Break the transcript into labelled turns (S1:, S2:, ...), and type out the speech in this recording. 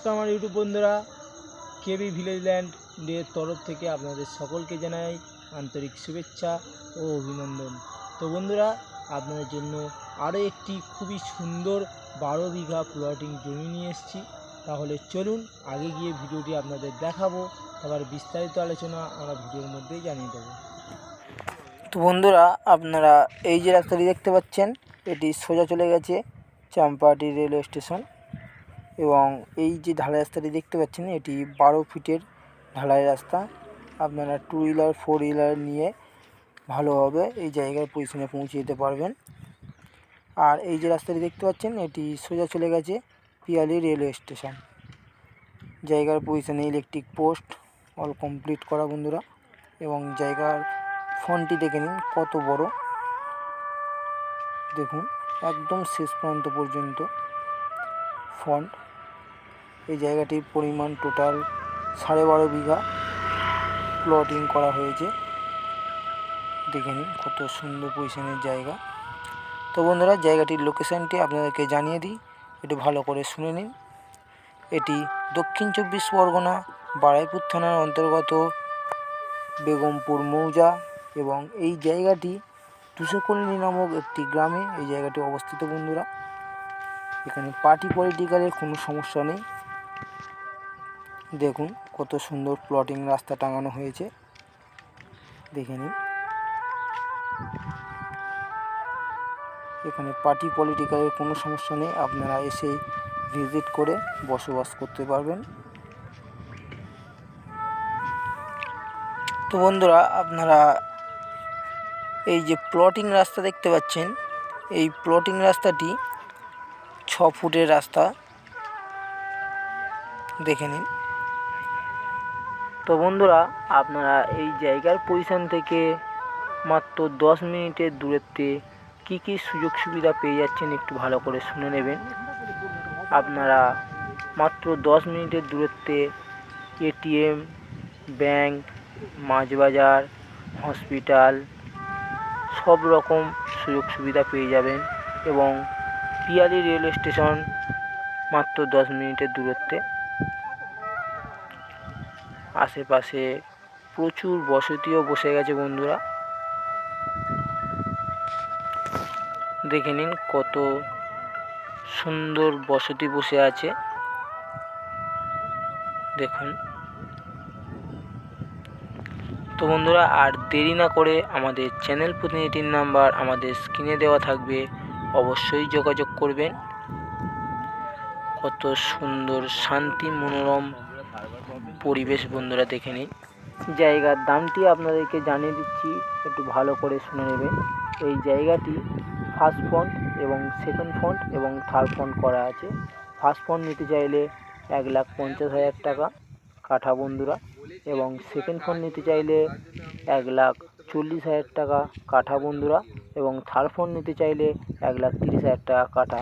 S1: নমস্কার আমার ইউটিউব বন্ধুরা, কেবি ভিলেজ ল্যান্ডের তরফ থেকে আপনাদের সকলকে জানাই আন্তরিক শুভেচ্ছা ও অভিনন্দন। তো বন্ধুরা, আপনাদের জন্য আরও একটি খুবই সুন্দর বারো বিঘা প্লটিং জমি নিয়ে এসেছি। তাহলে চলুন আগে গিয়ে ভিডিওটি আপনাদের দেখাবো, আবার বিস্তারিত আলোচনা আমরা ভিডিওর মধ্যেই জানিয়ে দেবো। তো বন্ধুরা, আপনারা এই যে রাস্তাটি দেখতে পাচ্ছেন, এটি সোজা চলে গেছে চাম্পাহাটি রেলওয়ে স্টেশন। এবং এই যে ঢালাই রাস্তাটি দেখতে পাচ্ছেন, এটি বারো ফিটের ঢালাই রাস্তা। আপনারা টু হুইলার ফোর হুইলার নিয়ে ভালোভাবে এই জায়গার পজিশনে পৌঁছে যেতে পারবেন। আর এই যে রাস্তাটি দেখতে পাচ্ছেন, এটি সোজা চলে গেছে পিয়ালি রেলওয়ে স্টেশন। জায়গার পজিশনে ইলেকট্রিক পোস্ট অল কমপ্লিট করা বন্ধুরা। এবং জায়গার ফোনটি দেখে নিন, কত বড়। দেখুন, একদম শেষ প্রান্ত পর্যন্ত। ফন্ট এই জায়গাটির পরিমাণ টোটাল সাড়ে বারো বিঘা প্লটিং করা হয়েছে। দেখে নিন কত সুন্দর পজিশনের জায়গা। তো বন্ধুরা, জায়গাটির লোকেশানটি আপনাদেরকে জানিয়ে দিই, একটু ভালো করে শুনে নিন। এটি দক্ষিণ চব্বিশ পরগনা, বারাইপুর থানার অন্তর্গত বেগমপুর মৌজা এবং এই জায়গাটি দুশোকল্লি নামক একটি গ্রামে এই জায়গাটি অবস্থিত বন্ধুরা। এখানে পার্টি পলিটিক্যালের কোনো সমস্যা নেই। দেখুন কত সুন্দর প্লটিং রাস্তা টাঙানো হয়েছে। দেখে নিন। এখানে পার্টি পলিটিক্যালের কোনো সমস্যা নেই। আপনারা এসে ভিজিট করে বসবাস করতে পারবেন। তো বন্ধুরা, আপনারা এই যে প্লটিং রাস্তা দেখতে পাচ্ছেন, এই প্লটিং রাস্তাটি ফুটের রাস্তা। দেখে নিন। তো বন্ধুরা, আপনারা এই জায়গার পজিশন থেকে মাত্র দশ মিনিটের দূরত্বে কি কি সুযোগ সুবিধা পেয়ে যাচ্ছেন একটু ভালো করে শুনে নেবেন। আপনারা মাত্র দশ মিনিটের দূরত্বে এটিএম, ব্যাংক মাছ বাজার হসপিটাল সব রকম সুযোগ সুবিধা পেয়ে যাবেন এবং পিয়ালি রেলওয়ে স্টেশন মাত্র দশ মিনিটের দূরত্বে। আশেপাশে প্রচুর বসতিও বসে গেছে বন্ধুরা। দেখে নিন কত সুন্দর বসতি বসে আছে। দেখুন। তো বন্ধুরা, আর দেরি না করে আমাদের চ্যানেল প্রতিনিধির নাম্বার আমাদের স্ক্রিনে দেওয়া থাকবে। অবশ্যই যোগাযোগ করবেন। কত সুন্দর শান্তি মনোরম পরিবেশ বন্ধুরা দেখে নিন। জায়গার দামটি আপনাদেরকে জানিয়ে দিচ্ছি, একটু ভালো করে শুনে নেবেন। এই জায়গাটি ফার্স্ট ফন্ট এবং সেকেন্ড ফন্ট এবং থার্ড ফন্ট করা আছে। ফার্স্ট ফন্ট নিতে চাইলে এক লাখ পঞ্চাশ হাজার টাকা কাঠা বন্ধুরা এবং সেকেন্ড ফোন নিতে চাইলে এক লাখ চল্লিশ হাজার টাকা কাঠা বন্ধুরা এবং থার ফোন নিতে চাইলে এক লাখ তিরিশ হাজার টাকা কাঠা